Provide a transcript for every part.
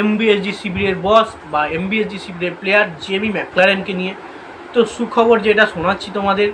MBSG শিবিরের বস বা MBSG শিবিরের প্লেয়ার জেমি ম্যাকলারেনকে নিয়ে। তো সুখবর যেটা শোনাচ্ছি তোমাদের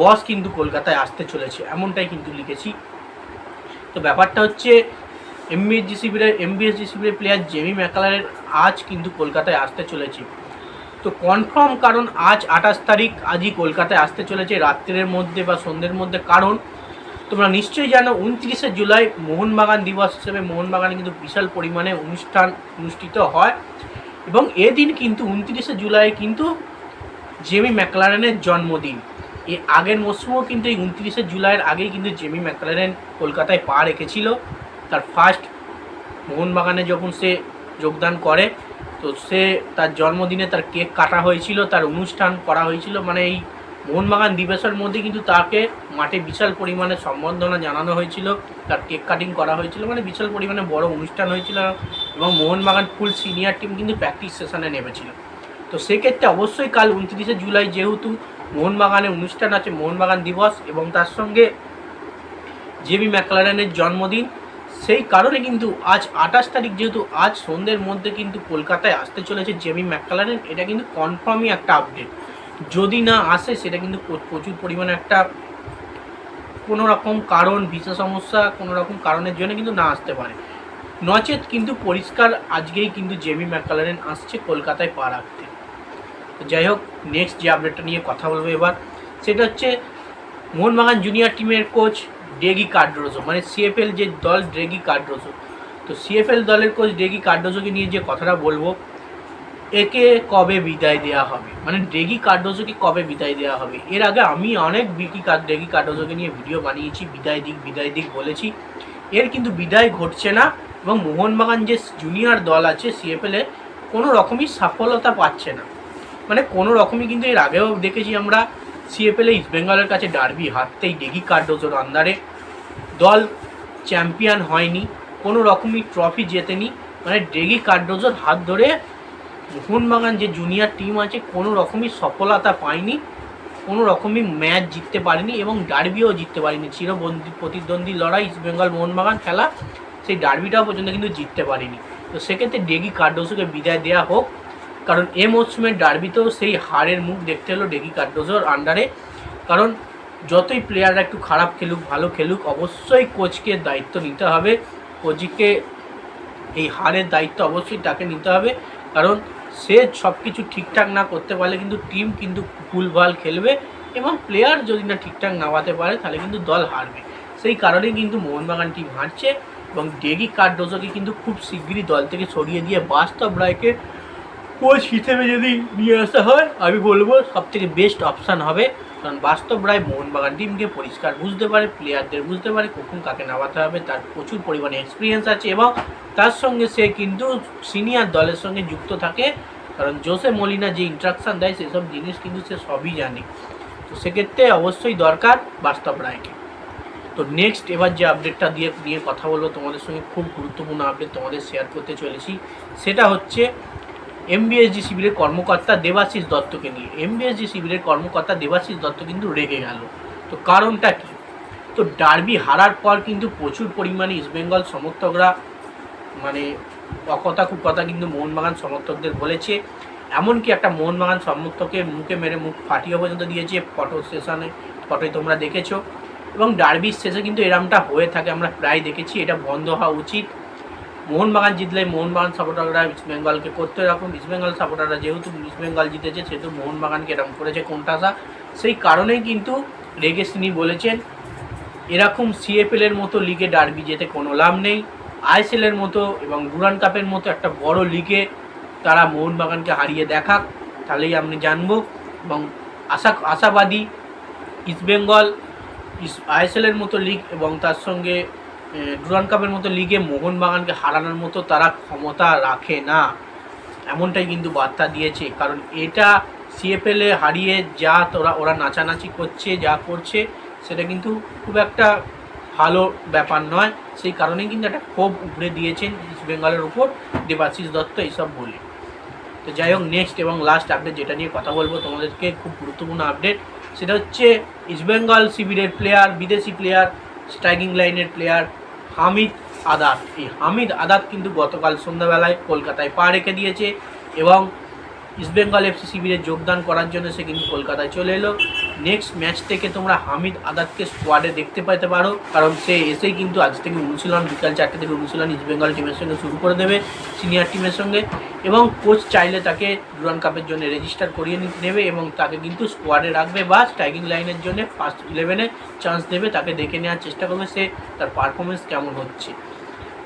বস কিন্তু কলকাতায় আসতে চলেছে, এমনটাই কিন্তু লিখেছি। তো ব্যাপারটা হচ্ছে এমবিএসজি শিবিরের এমবিএসজি শিবিরের প্লেয়ার জেমি ম্যাকলারেন আজ কিন্তু কলকাতায় আসতে চলেছে। তো কনফার্ম কারণ আজ আঠাশ তারিখ, আজই কলকাতায় আসতে চলেছে, রাত্রের মধ্যে বা সন্ধ্যের মধ্যে। কারণ তোমরা নিশ্চয়ই জানো, উনত্রিশে জুলাই মোহনবাগান দিবস হিসেবে মোহনবাগানে কিন্তু বিশাল পরিমাণে অনুষ্ঠান অনুষ্ঠিত হয়। এবং এদিন কিন্তু উনত্রিশে জুলাই কিন্তু জেমি ম্যাকলারেনের জন্মদিন। এর আগের মরশুমেও কিন্তু এই উনত্রিশে জুলাইয়ের আগেই কিন্তু জেমি ম্যাকলারেন কলকাতায় পা রেখেছিল। তার ফার্স্ট মোহনবাগানে যখন সে যোগদান করে, তো সে তার জন্মদিনে তার কেক কাটা হয়েছিল, তার অনুষ্ঠান করা হয়েছিল। মানে এই মোহনবাগান দিবসের মধ্যে কিন্তু তাকে মাঠে বিশাল পরিমাণে সম্বর্ধনা জানানো হয়েছিল। তার কেক কাটিং করা হয়েছিল মানে বিশাল পরিমাণে বড় অনুষ্ঠান হয়েছিল এবং মোহনবাগান ফুল সিনিয়র টিম কিন্তু প্র্যাকটিস সেশনে নেমেছিল। তো সেক্ষেত্রে অবশ্যই কাল উনত্রিশে জুলাই যেহেতু মোহনবাগানে অনুষ্ঠান আছে, মোহনবাগান দিবস এবং তার সঙ্গে জেবি ম্যাকলারেনের জন্মদিন, সেই কারণে কিন্তু আজ আঠাশ তারিখ যেহেতু আজ সন্ধ্যের মধ্যে কিন্তু কলকাতায় আসতে চলেছে জেমি ম্যাকলারেন এটা কিন্তু কনফার্মই একটা আপডেট যদি না আসে, সেটা কিন্তু প্রচুর পরিমাণে একটা কোনো রকম কারণ, ভিসা সমস্যা কোনো রকম কারণের জন্য কিন্তু না আসতে পারে। নচেত কিন্তু পরিষ্কার আজকেই কিন্তু জেমি ম্যাকালারেন আসছে কলকাতায় পা রাখতে। যাই হোক নেক্সট যে আপডেটটা নিয়ে কথা বলব এবার, সেটা হচ্ছে মোহনবাগান জুনিয়র টিমের কোচ ডেগি কার্ডোজো মানে সিএফএল যে দল ডেগি কার্ডোজো তো সিএফএল দলের কোচ ডেগি কার্ডোজোকে নিয়ে যে কথাটা বলব একে কবে বিদায় দেওয়া হবে? মানে ডেগি কার্ডোজোকে কবে বিদায় দেওয়া হবে? এর আগে আমি অনেক বিকি ডেগি কার্ডোজোকে নিয়ে ভিডিও বানিয়েছি, বিদায় দিক বিদায় দিক বলেছি। এর কিন্তু বিদায় ঘটছে না এবং মোহনবাগান যে জুনিয়র দল আছে সিএফএলে কোনো রকমই সফলতা পাচ্ছে না। মানে কোনো রকমই কিন্তু এর আগেও দেখেছি আমরা সিএফএলে ইস্ট বেঙ্গলের কাছে ডার্বি হারতেই ডেগি কার্ডোজোর আন্দারে দল চ্যাম্পিয়ন হয়নি, কোনো রকমই ট্রফি জেতেনি। মানে ডেগি কার্ডোজোর হাত ধরে মোহনবাগান যে জুনিয়র টিম আছে, কোনো রকমই সফলতা পায়নি, কোনো রকমই ম্যাচ জিততে পারেনি এবং ডার্বিও জিততে পারেনি। চিরবন্দি প্রতিদ্বন্দ্বী লড়াই ইস্ট বেঙ্গল মোহনবাগান খেলা, সেই ডার্বিটাও পর্যন্ত কিন্তু জিততে পারেনি। তো সেক্ষেত্রে ডেগি কার্ডোজোকে বিদায় দেওয়া হোক, কারণ এ মরশুমের ডার্বিতেও সেই হারের মুখ দেখতে হলো ডেগি কার্ডোজোর আন্ডারে কারণ যতই প্লেয়াররা একটু খারাপ খেলুক, ভালো খেলুক, অবশ্যই কোচকে দায়িত্ব নিতে হবে। কোচকে এই হারের দায়িত্ব অবশ্যই তাকে নিতে হবে। কারণ সে সব কিছু ঠিকঠাক না করতে পারলে কিন্তু টিম কিন্তু ভুলভাল খেলবে এবং প্লেয়ার যদি না ঠিকঠাক নামাতে পারে, তাহলে কিন্তু দল হারবে। সেই কারণেই কিন্তু মোহনবাগান টিম হারছে এবং ডেগি কার্ডোজোকে কিন্তু খুব শিগগিরই দল থেকে সরিয়ে দিয়ে বাস্তব রায়কে কোচ হিসেবে যদি নিয়ে আসা হয়, আমি বলব সব থেকে বেস্ট অপশান হবে কারণ বাস্তব রায় মোহনবাগান টিমকে পরিষ্কার বুঝতে পারে প্লেয়ারদের বুঝতে পারে, কখন কাকে নামাতে হবে, তার প্রচুর পরিমাণে এক্সপিরিয়েন্স আছে এবং তার সঙ্গে সে কিন্তু সিনিয়র দলের সঙ্গে যুক্ত থাকে। কারণ জোসে মলিনা যে ইন্ট্রাকশান দেয়, সেসব জিনিস কিন্তু সে সবই জানে। তো সেক্ষেত্রে অবশ্যই দরকার বাস্তব রায়কে। তো নেক্সট এবার যে আপডেটটা দিয়ে, নিয়ে কথা বলব, তোমাদের সঙ্গে খুব গুরুত্বপূর্ণ আপডেট তোমাদের শেয়ার করতে চলেছি। সেটা হচ্ছে এমবিএসজি শিবিরের কর্মকর্তা দেবাশিস দত্তকে নিয়ে। এমবিএসজি শিবিরের কর্মকর্তা দেবাশিস দত্ত কিন্তু রেগে গেল। তো কারণটা কি? তো ডার্বি হারার পর কিন্তু প্রচুর পরিমাণে ইস্টবেঙ্গল সমর্থকরা মানে অকথা কুকথা কিন্তু মোহনবাগান সমর্থকদের বলেছে। এমনকি একটা মোহনবাগান সমর্থকের মুখে মেরে মুখ ফাটিয়ে পর্যন্ত দিয়েছে ফটো সেশনে, ফটোয় তোমরা দেখেছ। এবং ডার্বির শেষে কিন্তু এরমটা হয়ে থাকে, আমরা প্রায় দেখেছি, এটা বন্ধ হওয়া উচিত। মোহনবাগান জিতলে মোহনবাগান সাপোর্টাররা ইস্ট বেঙ্গলকে করতে এরকম ইস্ট বেঙ্গল সাপোর্টাররা যেহেতু ইস্ট বেঙ্গল জিতেছে, সেহেতু মোহনবাগানকে এরকম করেছে কোনটাসা সেই কারণেই কিন্তু রেগে তিনি বলেছেন, এরকম সিএফএলের মতো লিগে ডার্বি যেতে কোনো লাভ নেই। আইএসএলের মতো এবং ডুরান কাপের মতো একটা বড় লিগে তারা মোহনবাগানকে হারিয়ে দেখাক, তাহলেই আপনি জানব। এবং আশা, আশাবাদী ইস্টবেঙ্গল আইএসএলের মতো লিগ এবং তার সঙ্গে ডুরান কাপের মতো লিগে মোহনবাগানকে হারানোর মতো তারা ক্ষমতা রাখে না। এমনটাই কিন্তু বার্তা দিয়েছে, কারণ এটা সিএফএলে হারিয়ে যা তোরা, ওরা নাচানাচি করছে, যা করছে, সেটা কিন্তু খুব একটা ভালো ব্যাপার নয়। সেই কারণেই কিন্তু একটা ক্ষোভ উগড়ে দিয়েছেন ইস্ট বেঙ্গলের উপর দেবাশিস দত্ত এইসব বলে। তো যাই হোক নেক্সট এবং লাস্ট আপডেট যেটা নিয়ে কথা বলব তোমাদেরকে, খুব গুরুত্বপূর্ণ আপডেট সেটা হচ্ছে ইস্টবেঙ্গল শিবিরের প্লেয়ার বিদেশি প্লেয়ার স্ট্রাইকিং লাইনের প্লেয়ার হামিদ আদাত। এই হামিদ আদাত কিন্তু গতকাল সন্ধ্যাবেলায় কলকাতায় পা রেখে দিয়েছে এবং ইস্টবেঙ্গল এফসি শিবিরে যোগদান করার জন্য সে কিন্তু কলকাতায় চলে এলো। নেক্সট ম্যাচ থেকে তোমরা হামিদ আদাতকে স্কোয়াডে দেখতে পেতে পারো। কারণ সে এসেই কিন্তু আজ থেকে অনুশীলন, বিকাল চারটে থেকে অনুশীলন ইস্টবেঙ্গল টিমের সঙ্গে শুরু করে দেবে সিনিয়র টিমের সঙ্গে। এবং কোচ চাইলে তাকে ডুরান কাপের জন্য রেজিস্টার করিয়ে নেবে এবং তাকে কিন্তু স্কোয়াডে রাখবে বা স্ট্রাইকিং লাইনের জন্য ফার্স্ট ইলেভেনে চান্স দেবে। তাকে দেখে নেওয়ার চেষ্টা করবে সে, তার পারফরমেন্স কেমন হচ্ছে।